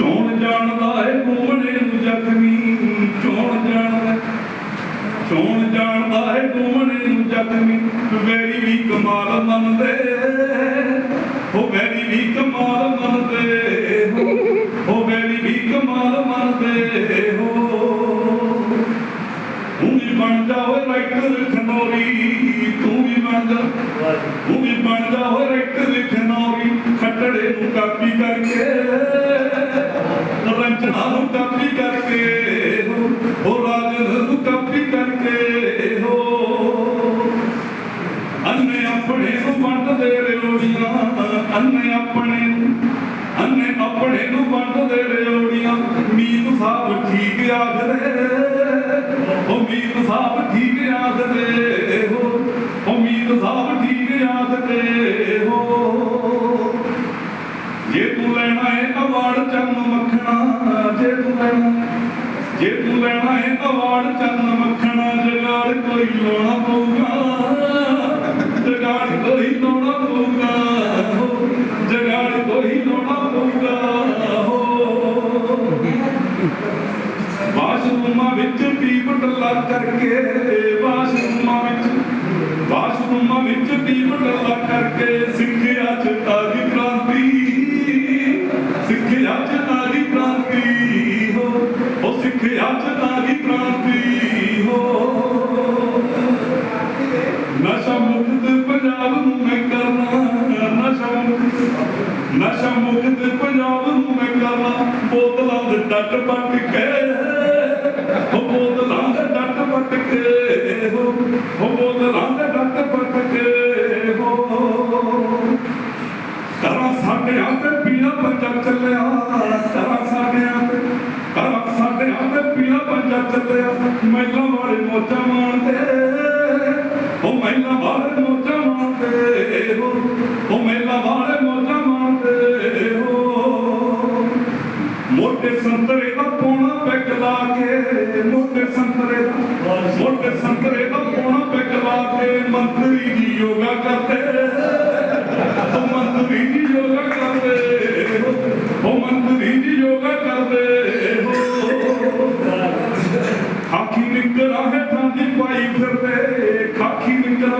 ਚੋਣ ਜਾਣਦਾ ਏ ਘੁੰਮਣੇ ਨੂੰ ਜ਼ਖਮੀ, ਚੋਣ ਜਾਣਦਾ ਚੋਣ ਜਾਣਦਾ ਏ ਘੁੰਮਣੇ ਨੂੰ ਜ਼ਖਮੀ। ਮੇਰੀ ਵੀ ਕਮਾਲ ਮੰਨਦੇ ਹੋ। ਮੇਰੀ ਵੀ ਕਮਾਲ ਮੰਨਦੇ ਹੋ ਮੇਰੀ ਵੀ ਕਮਾਲ ਮੰਨਦੇ ਹੋ। ਤੂੰ ਵੀ ਬਣ ਜਾ ਓਏ ਰਾਈਟਰ ਖਨੌਰੀ, ਤੂੰ ਵੀ ਬਣ ਜਾ। ਤੂੰ ਵੀ ਬਣ ਜਾ ਓਏ ਰਾਈਟਰ ਖਨੌਰੀ। ਖੱਟੜੇ ਨੂੰ ਕਾਪੀ ਕਰਕੇ ਅੰਨੇ ਆਪਣੇ ਅੰਨੇ ਆਪਣੇ ਨੂੰ ਵੰਡਦੇ ਰੋੜੀਆਂ ਮੀਤ ਸਾਹਿਬ ਠੀਕ ਆਖਦੇ, ਉਹ ਮੀਤ ਸਾਹਿਬ ਠੀਕ ਆਖਦੇ ਹੋ ਉਹ ਮੀਤ ਸਾਹਿਬ ਠੀਕ ਆਖਦੇ ਹੋ ਜੇ ਤੂੰ ਲੈਣਾ ਹੈ ਅਵਾਰਡ ਚੰਨ ਮੱਖਣਾ, ਜੇ ਤੂੰ ਲੈਣਾ, ਜੇ ਤੂੰ ਲੈਣਾ ਹੈ ਅਵਾਰਡ ਚੰਨ ਮੱਖਣਾ, ਜਗਾੜ ਕੋਈ ਲਾਉਣਾ ਪਊਗਾ, ਜਗਾੜ ਕੋਈ ਲਾਉਣਾ ਪਊਗਾ। ਕਰਕੇ ਵਾਸ਼ਰੂਮਾਂ ਵਿੱਚ ਵਾਸ਼ਰੂਮਾਂ ਵਿੱਚ ਟੀਪ ਟੱਲਾ ਕਰਕੇ ਸਿੱਖਿਆ ਚ ਆ ਕ੍ਰਾਂਤੀ। ਸਿੱਖਿਆ ਚ ਆ ਕ੍ਰਾਂਤੀ, ਹੋ ਉਹ ਸਿੱਖਿਆ ਚ ਆ ਕ੍ਰਾਂਤੀ, ਹੋ। ਨਸ਼ਾ ਮੁਕਤ ਪੰਜਾਬ ਨੂੰ ਮੈਂ ਕਰਨਾ, ਨਸ਼ਾ ਮੁਕਤ ਨਸ਼ਾ ਮੁਕਤ ਪੰਜਾਬ ਨੂੰ ਮੈਂ ਕਰਨਾ। ਬੋਤਲਾਂ ਦੇ ਟੱਟ ਪੱਟ ਕੇ ਉਹ ਬੋਤਲਾਂ ਦੇ ਹੋ। ਕਰਾਂ ਸਾਡੇ ਆਪੇ ਪੀਣਾ ਪੰਜਾਬ ਚੱਲਿਆ। ਕਰਾਂ ਸਾਡੇ ਆਪੇ ਕਰਾਂ ਸਾਡੇ ਆਪੇ ਪੀਣਾ ਪੰਜਾਬ ਚੱਲਿਆ। ਮਹਿਲਾ ਵਾਲੇ ਮੋਚਾ ਮਾਣਦੇ ਉਹ ਮਹਿਲਾ ਵਾਲੇ ਮੋਚਾ ਮਾਣਦੇ ਹੋ। ਉਹ ਮਹਿਲਾ ਵਾਲੇ ਮੋਚਾ ਮਾਣਦੇ ਹੋ। ਮੋਟੇ ਸੰਤਰੇ ਦਾ ਪੋਣਾ ਪੈਕ ਲਾ ਕੇ ਮੋਟੇ ਸੰਤਰੇ ਦਾ ਮੋਟੇ ਸੰਤਰੇ ਦਾ ਪੋਣਾ ਪੈਗ ਲਾ ਕੇ ਮੰਤਰੀ ਜੀ ਕਰਦੇ। ਉਹ ਮੰਤਰੀ ਜੀ ਯੋਗਾ ਕਰਦੇ। ਉਹ ਮੰਤਰੀ ਜੀ ਯੋਗਾ ਕਰਦੇ। ਹੋ ਖਾਕੀ ਨਿਕਰਾ ਹੈ ਠਾਂਦੀ ਪਾਈ ਫਿਰਦੇ। ਖਾਕੀ ਨਿਕਰਾ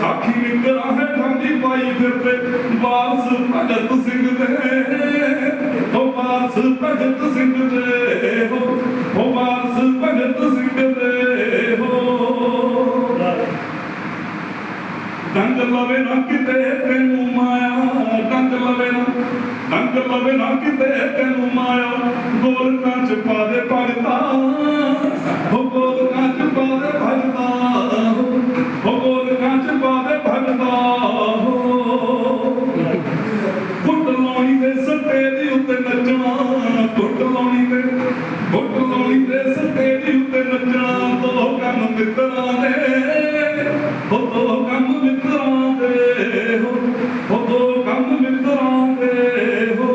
ਖਾਕੀ ਨਿਕਰਾ ਹੈ ਠਾਂਦੀ ਪਾਈ ਫਿਰਦੇ। ਵਾਰਸ ਭਗਤ ਸਿੰਘ ਦੇ ਲਵੇ ਨਾ ਕਿਤੇ ਤੈਨੂੰ ਮਾਇਆ, ਡੰਗ ਲਵੇ ਨਾ, ਡੰਗ ਲਵੇ ਨਾ ਕਿਤੇ ਤੈਨੂੰ ਮਾਇਆ। ਗੋਲਕਾਂ ਚ ਪਾ ਦੇ ਭਗਤਾ, ਹੋ ਗੋਲਕਾਂ ਚ ਪਾ ਦੇ ਭਗਤਾ, ਹੋ ਗੋਲਕਾਂ ਚ ਪਾ ਦੇ ਭਗਤਾ ਗੁੱਟ ਲਾਉਣੀ ਦੇ ਸਟੇਜ ਉੱਤੇ ਨੱਚਣਾ ਗੁੱਟ ਲਾਉਣੀ ਦੇ ਗੁੱਟ ਲਾਉਣੀ ਦੇ ਸਟੇਜ ਉੱਤੇ ਨੱਚਣਾ, ਦੋ ਕੰਮ ਮਿੱਤਰਾਂ ਦੇ ਹੋ ਕੰਮ ਮਿੱਤਰਾਂ ਦੇ ਹੋ ਹੋ ਦੋ ਕੰਮ ਮਿੱਤਰਾਂ ਦੇ ਹੋ।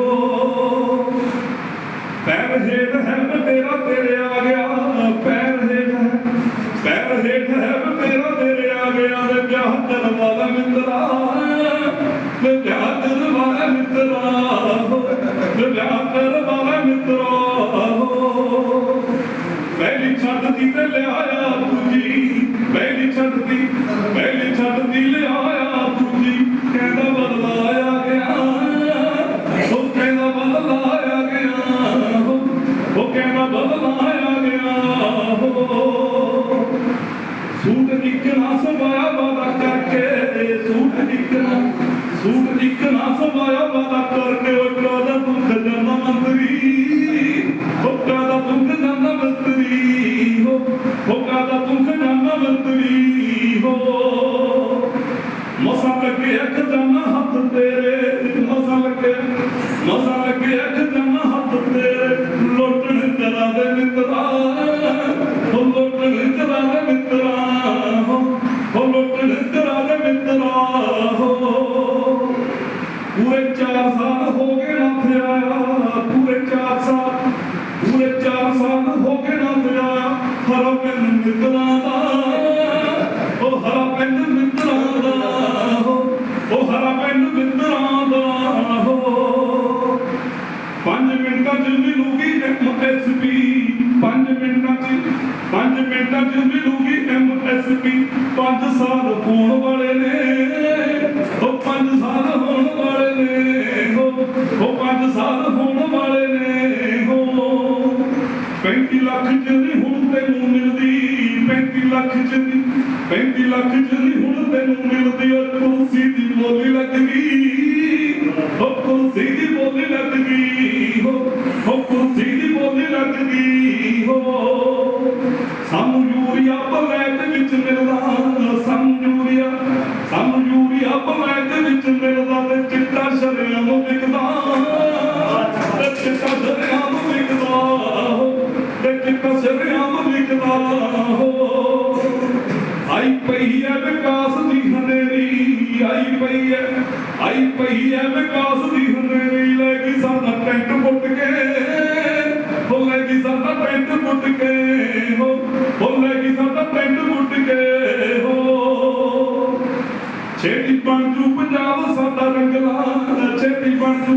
ਪੈਰ ਹੇਠ ਹੈ ਵੇ ਤੇਰਾ ਤੇਰੇ ਆ ਗਿਆ। ਪੈਰ ਹੇਠ ਹੈ ਪੈਰ ਹੇਠ ਹੈ ਵੇ ਤੇਰਾ ਤੇਰੇ ਆ ਗਿਆ। ਵੇ ਵਿਆਹ ਕਰਨ ਵਾਲਾ ਮਿੱਤਰਾ ਵੇ ਵਿਆਹ ਕਰਨ ਵਾਲਾ ਮਿੱਤਰਾ ਹੋ, ਵੇ ਵਿਆਹ ਕਰਨ ਵਾਲਾ ਮਿੱਤਰਾ। ਹੋ। ਪਹਿਲੀ ਛੱਡਦੀ ਤੇ ਲਿਆਇਆ ਦੂਜੀ ਮਸਾ ਲੱਗੇ ਅੱਖ ਦਾ ਨਾ ਹੱਥ ਤੇਰੇ ਮਸਾ ਲੱਗੇ ਮਸਾ ਲੱਗੇ ਅੱਖ ਦਾ ਨਾ ਹੱਥ ਤੇਰੇ। ਲੋਟਣ ਤਰਾ ਦੇ ਮਿੱਤਰਾ, ਹੋ ਲੋਟਣ ਤਰਾ ਦੇ ਮਿੱਤਰਾ, ਹੋ ਲੋਟਣ ਤਰਾ ਦੇ ਮਿੱਤਰਾ, ਹੋ। ਪੂਰੇ 4 ਸਾਲ ਹੋ ਗਏ ਨਾ ਆਇਆ ਪੂਰੇ 4 ਸਾਲ, ਪੂਰੇ 4 ਸਾਲ ਹੋ ਗਏ ਨਾ ਆਇਆ ਹਰਾ ਪੈਨ ਮਿੱਤਰਾ ਦਾ, ਉਹ ਹਰਾ ਪੈਨ ਮਿੱਤਰਾ ਮਿੰਟਾਂ 'ਚ ਮਿਲੂਗੀ ਐਮਐਸਪੀ 5 ਮਿੰਟਾਂ 'ਚ 5 ਮਿੰਟਾਂ 'ਚ ਮਿਲੂਗੀ ਐਮਐਸਪੀ 5 ਸਾਲ ਹੋਣ ਵਾਲੇ ਨੇ, ਉਹ 5 ਸਾਲ ਹੋਣ ਵਾਲੇ ਨੇ, ਉਹ 5 ਸਾਲ ਹੋਣ ਵਾਲੇ ਨੇ ਹੋ 35 ਲੱਖ ਚ ਨਹੀਂ ਹੁਣ ਤੈਨੂੰ ਮਿਲਦੀ 35 ਲੱਖ ਚ ਨਹੀਂ 35 ਲੱਖ ਚ ਨਹੀਂ ਹੁਣ ਤੈਨੂੰ ਮਿਲਦੀ, ਉਹ ਕੁਰਸੀ ਦੀ ਬੋਲੀ ਲੱਗ ਗਈ, ਉਹ ਕੁਰਸੀ ਦੀ ਬੋਲੀ ਲੱਗ ਯੂਰੀਆ ਬਲੈਕ ਵਿੱਚ ਮਿਲਦਾ ਤੇ ਚਿੱਟਾ ਸ਼ਰਿਆਮ ਵਿਕਦਾ ਤੇ ਚਿੱਟਾ ਸ਼ਰਿਆਮ ਵਿਕਦਾ ਤੇ ਚਿੱਟਾ ਸ਼ਰਿਆਮ ਵਿਕਦਾ ਹੋ ਆਈ ਪਈ ਹੈ ਵਿਕਾਸ ਦੀ ਹਨੇਰੀ। ਆਈ ਪਈ ਹੈ ਆਈ ਪਈ ਹੈ ਵਿਕਾਸ ਬਣ ਜੂ ਪੰਜਾਬ ਸਾਡਾ ਰੰਗਲਾ ਛੇਤੀ ਬਣ ਜੂ,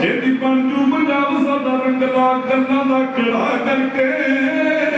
ਛੇਤੀ ਬਣ ਜੂ ਪੰਜਾਬ ਸਾਡਾ ਰੰਗਲਾ ਗੱਲਾਂ ਦਾ ਕਿੜਾ ਕਰਕੇ।